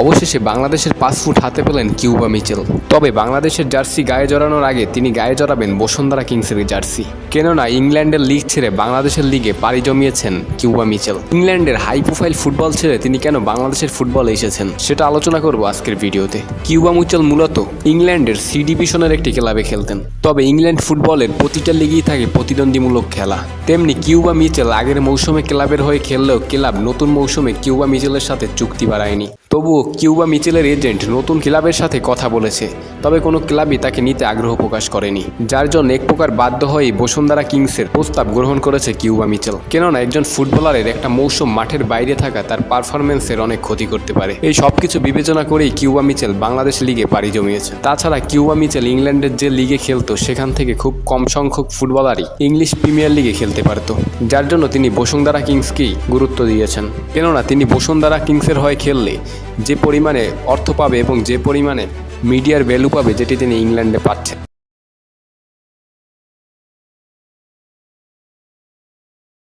অবশেষে বাংলাদেশের পাসপোর্ট হাতে পেলেন কিউবা মিচেল। তবে বাংলাদেশের জার্সি গায়ে জড়ানোর আগে তিনি গায়ে জড়াবেন বসুন্ধরা কিংসের জার্সি। কেননা ইংল্যান্ডের লিগ ছেড়ে বাংলাদেশের লিগে পাড়ি জমিয়েছেন কিউবা মিচেল। ইংল্যান্ডের হাই প্রোফাইল ফুটবল ছেড়ে তিনি কেন বাংলাদেশের ফুটবলে এসেছেন সেটা আলোচনা করব আজকের ভিডিওতে। কিউবা মিচেল মূলত ইংল্যান্ডের সি ডিভিশনের একটি ক্লাবে খেলতেন। তবে ইংল্যান্ড ফুটবলের প্রতিটা লিগেই থাকে প্রতিদ্বন্দ্বীমূলক খেলা। তেমনি কিউবা মিচেল আগের মৌসুমে ক্লাবের হয়ে খেললেও ক্লাব নতুন মৌসুমে কিউবা মিচেলের সাথে চুক্তি বাড়ায়নি। তবুও কিউবা মিচেলের এজেন্ট নতুন ক্লাবের সাথে কথা বলেছে, তবে কোনো ক্লাবই তাকে নিতে আগ্রহ প্রকাশ করেনি, যার জন্য এক প্রকার বাধ্য হয়ে বসুন্ধরা কিংসের প্রস্তাব গ্রহণ করেছে কিউবা মিচেল। কেননা একজন ফুটবলারের একটা মৌসুম মাঠের বাইরে থাকা তার পারফরমেন্সের অনেক ক্ষতি করতে পারে। এই সব কিছু বিবেচনা করেই কিউবা মিচেল বাংলাদেশ লিগে পাড়ি জমিয়েছে। তাছাড়া কিউবা মিচেল ইংল্যান্ডের যে লিগে খেলতো, সেখান থেকে খুব কম সংখ্যক ফুটবলারই ইংলিশ প্রিমিয়ার লিগে খেলতে পারতো, যার জন্য তিনি বসুন্ধরা কিংসকেই গুরুত্ব দিয়েছেন। কেননা তিনি বসুন্ধরা কিংসের হয়ে খেললে যে পরিমাণে অর্থ পাবে এবং যে পরিমাণে মিডিয়ার ভ্যালু পাবে যেটি তিনি ইংল্যান্ডে পাচ্ছেন।